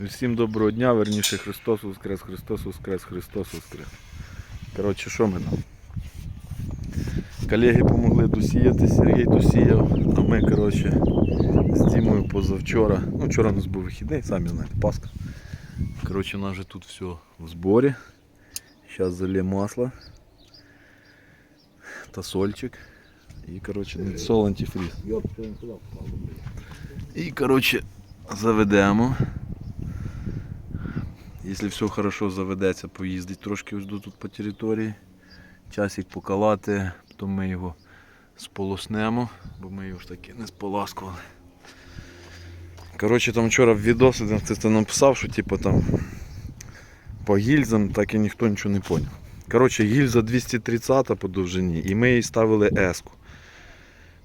Всім доброго дня, верніше Христос Воскрес, Христос Воскрес, Христос Воскрес. Коротше, що ми там? Колеги допомогли досіяти, Сергій досіяв, а ми, коротше, з Дімою позавчора. Ну, вчора у нас був вихідний, самі знаєте, Пасха. Коротше, у нас вже тут все в зборі. Зараз залє масло та сольчик. І, коротше, сол антифріз. І, коротше, заведемо. Якщо все хорошо заведеться, поїздить трошки ось тут по території. Часик покалати, потім ми його сполоснемо, бо ми його ж таки не споласкували. Коротше, там вчора в там хтось написав, що типу там по гільзам так і ніхто нічого не поняв. Коротше, гільза 230 по довжині і ми їй ставили еску.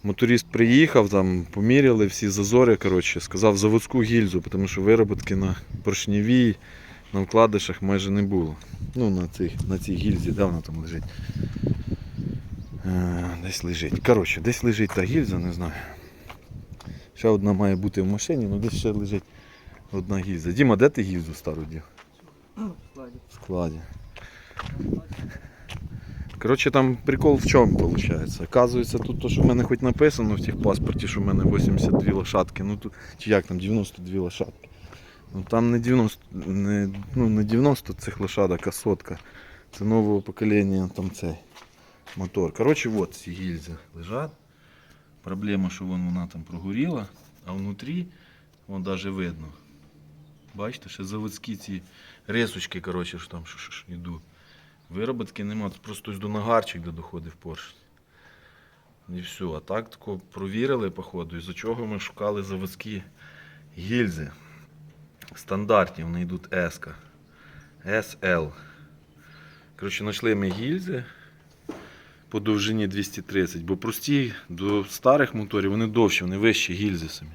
Моторист приїхав, там поміряли всі зазори, коротше, сказав заводську гільзу, тому що вироботки на поршневій, на вкладишах майже не було. Ну, на, цих, на цій гільзі, де вона там лежить? Е, десь лежить. Коротше, десь лежить та гільза, не знаю. Ще одна має бути в машині, ну десь ще лежить одна гільза. Діма, де ти гільзу стару дів? В складі. Коротше, там прикол в чому виходить? Оказується, тут то, що в мене хоч написано в тих паспорті, що в мене 82 лошадки, ну тут, чи як там 92 лошадки. Ну там не 90, не, ну, не 90 цих лошадок, а сотка. Це нового покоління там цей мотор. Коротше, от ці гільзи лежать. Проблема, що вон вона там прогоріла, а внутрі вон навіть видно. Бачите, ще заводські ці рисочки, коротше, що там йдуть. Вироботки нема, тут просто до нагарчик, де доходив поршень. І все. А так тако провірили, походу, із-за чого ми шукали заводські гільзи. Стандартні, вони йдуть S. SL. Коротше, знайшли ми гільзи по довжині 230, бо прості до старих моторів вони довші, вони вищі гільзи самі.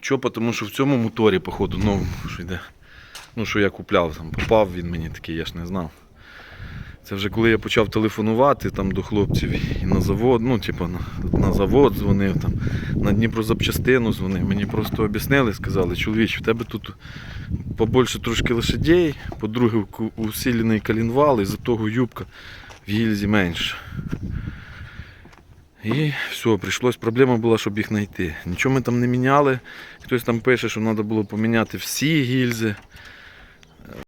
Чого? Тому що в цьому моторі, походу, новому, що йде. Ну, що я купляв, там попав він мені такий, я ж не знав. Це вже коли я почав телефонувати там до хлопців і на завод, ну, типу, на, на завод дзвонив, там, на Дніпрозапчастину дзвонив. Мені просто об'яснили, сказали, чоловіч, в тебе тут побольше трошки лошадей, по-друге, усилений калінвал, і за того юбка в гільзі менше. І все, прийшлось. Проблема була, щоб їх знайти. Нічого ми там не міняли. Хтось там пише, що треба було поміняти всі гільзи.